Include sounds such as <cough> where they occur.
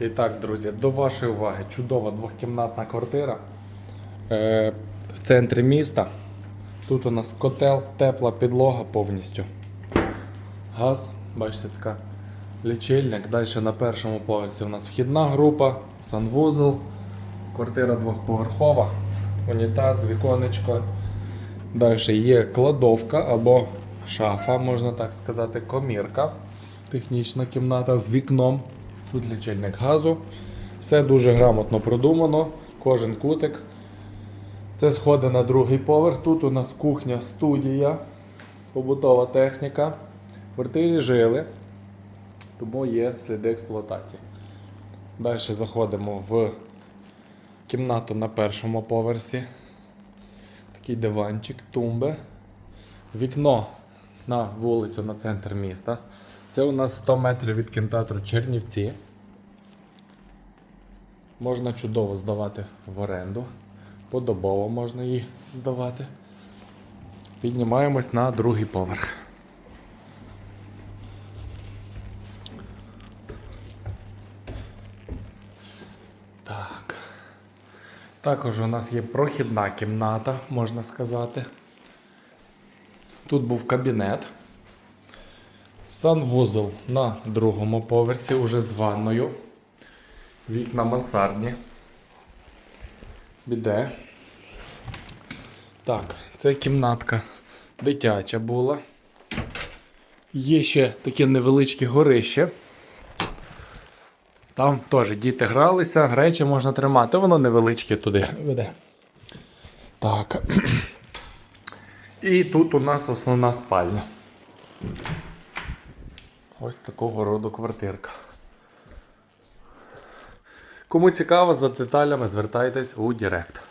І так, друзі, до вашої уваги чудова двохкімнатна квартира е, в центрі міста. Тут у нас котел, тепла підлога повністю. Газ, бачите, така лічильник. Далі на першому поверсі у нас вхідна група, санвузол, квартира двохповерхова, унітаз, віконечко. Далі є кладовка або шафа, можна так сказати, комірка. Технічна кімната з вікном. Тут лічильник газу. Все дуже грамотно продумано, кожен кутик. Це сходи на другий поверх. Тут у нас кухня, студія, побутова техніка. В квартирі жили, тому є сліди експлуатації. Далі заходимо в кімнату на першому поверсі. Такий диванчик, тумби. Вікно на вулицю, на центр міста. Це у нас 100 метрів від кінотеатру Чернівці. Можна чудово здавати в оренду. Подобово можна її здавати. Піднімаємось на другий поверх. Так. Також у нас є прохідна кімната, можна сказати. Тут був кабінет. Санвузол на другому поверсі, уже з ванною. Вікна мансардні. Біде. Так, це кімнатка дитяча була. Є ще таке невеличке горище. Там теж діти гралися, речі можна тримати, воно невеличке туди веде. Так. <clears throat> І тут у нас основна спальня. Ось такого роду квартирка. Кому цікаво, за деталями звертайтесь у Директ.